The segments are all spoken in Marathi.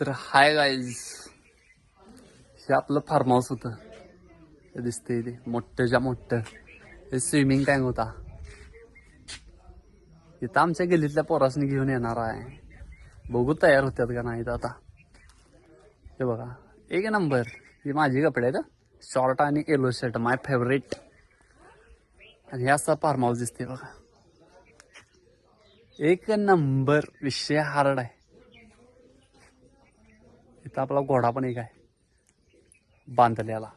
तर हाय गाईज हे आपलं फार्म हाऊस होतं. हे दिसतंय ते. मोठ्याच्या मोठं. हे स्विमिंग टँक होता. इथं आमच्या गल्लीतल्या पोरासनी घेऊन येणार आहे. बघू तयार होत्यात का नाही आता. हे बघा. एक नंबर ही माझी कपडे आहेत शॉर्ट आणि येलो शर्ट माय फेवरेट आणि हे असं फार्म हाऊस दिसते बघा. एक नंबर विषय हार्ड आहे. इथं आपला घोडा पण एक आहे. बांधलेला.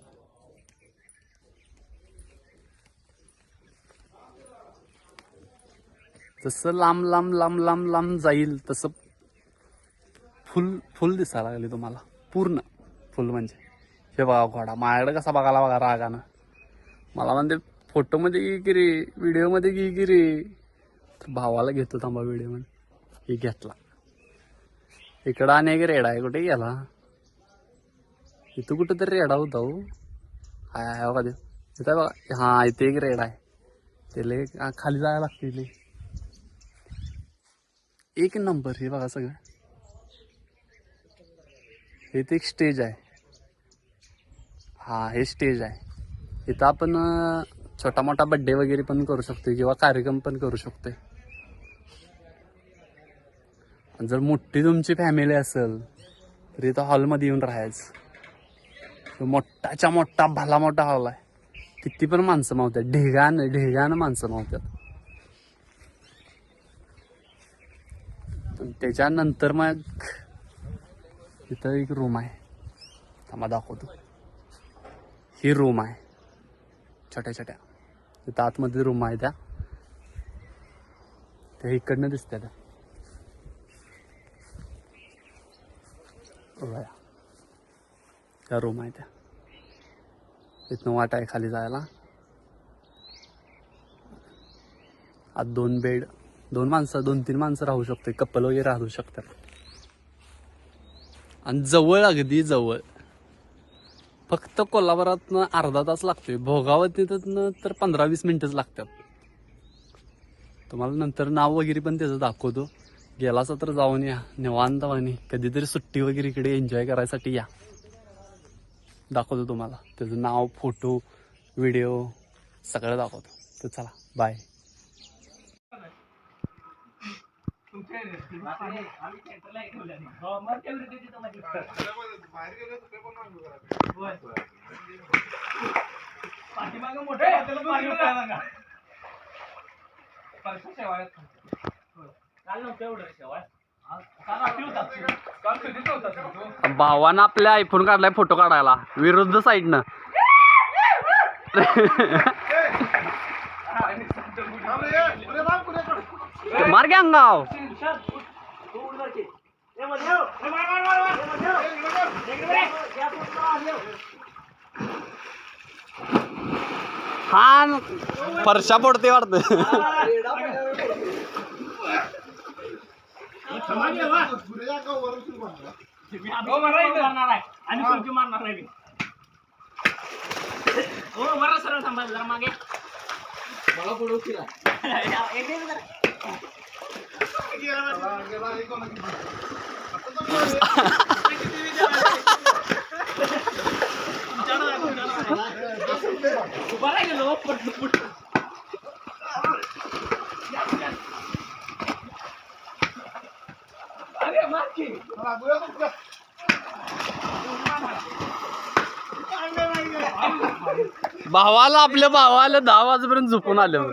जसं लांब लांब लांब लांब लांब जाईल तसं फुल फुल दिसायला लागले तुम्हाला. पूर्ण फुल म्हणजे. हे बघा घोडा. माझ्याकडे कसा बघायला बघा रागानं. मला म्हणते फोटोमध्ये घे की रे? व्हिडिओमध्ये घे की रे? भावाला घेतो थांबा व्हिडिओ म्हणून हे घेतला. इकडं आणि एक रेडा आहे कुठे गेला? इथं कुठं तरी रेडा होता हो हाय बघा दे इथं बघा. हा इथे एक रेडा आहे. त्याला एक- खाली जायला लागते इथे. एक नंबर हे बघा सगळं. इथे एक स्टेज आहे. हा हे स्टेज आहे. इथं आपण छोटा मोठा बड्डे वगैरे पण करू शकतो किंवा कार्यक्रम पण करू शकतो आणि जर मोठी तुमची फॅमिली असेल तर इथं हॉलमध्ये येऊन राहायचं. मोठाच्या मोठा भला मोठा हॉल आहे. किती पण माणसं मावतात ढेगानं ढेगानं माणसं मावतात त्याच्यानंतर मग इथं एक रूम आहे. थांबा दाखवतो. ही रूम आहे. छोट्या छोट्या. इथं आतमध्ये रूम आहे त्या. त्या इकडनं दिसत्या त्या. बघा. त्या रूम आहे त्या इथनं वाट आहे खाली जायला. आत दोन बेड दोन माणसं दोन तीन माणसं राहू शकते कपल वगैरे राहू शकतात. आणि जवळ अगदी जवळ. फक्त कोल्हापुरातनं अर्धा तास लागतोय. भोगावतीतनं तर पंधरा वीस मिनिटच लागतात. तुम्हाला नंतर नाव वगैरे पण त्याचं दाखवतो. गेलासा तर जाऊन या निवांतवानी कधीतरी सुट्टी वगैरे इकडे एन्जॉय करायसाठी या दाखवतो तुम्हाला त्याचं नाव फोटो व्हिडिओ सगळं दाखवतो तर चला बाय पाठीमागं भावानं आपल्या आयफोन काढलाय फोटो काढायला. विरुद्ध साईडनं मार घ्या अंगाव. हा फरशा पडते वाटतं हो, मला इथं मारणार आहे. आणि तुमची मारणार आहे मी. हो, बरं सरळ थांबा जरा मागे. या, एक एक जरा. उभा राहा गेलो, पटलं, भावाला आपल्या भावाला दहा वाजेपर्यंत झोपून आलं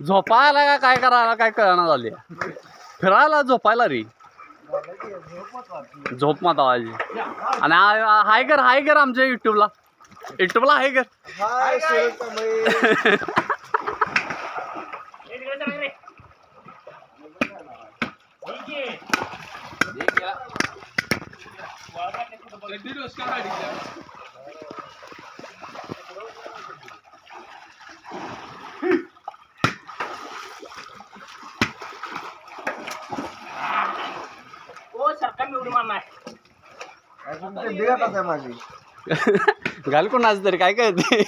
झोपायला का काय करायला काय कळणार झाले. फिरायला झोपायला रे. झोप माता माझी आणि हाय कर हाय कर आमच्या युट्यूबला युट्यूबला हाय कर एक दिवस जरा रे. ठीक आहे. वाळवा मी उडी मारणार घाल कोणाच तरी काय कळते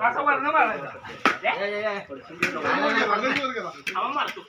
ರಸವರ್ಣ ಮಾಡ ಅಮ್ಮ ಮಾಡ್ತು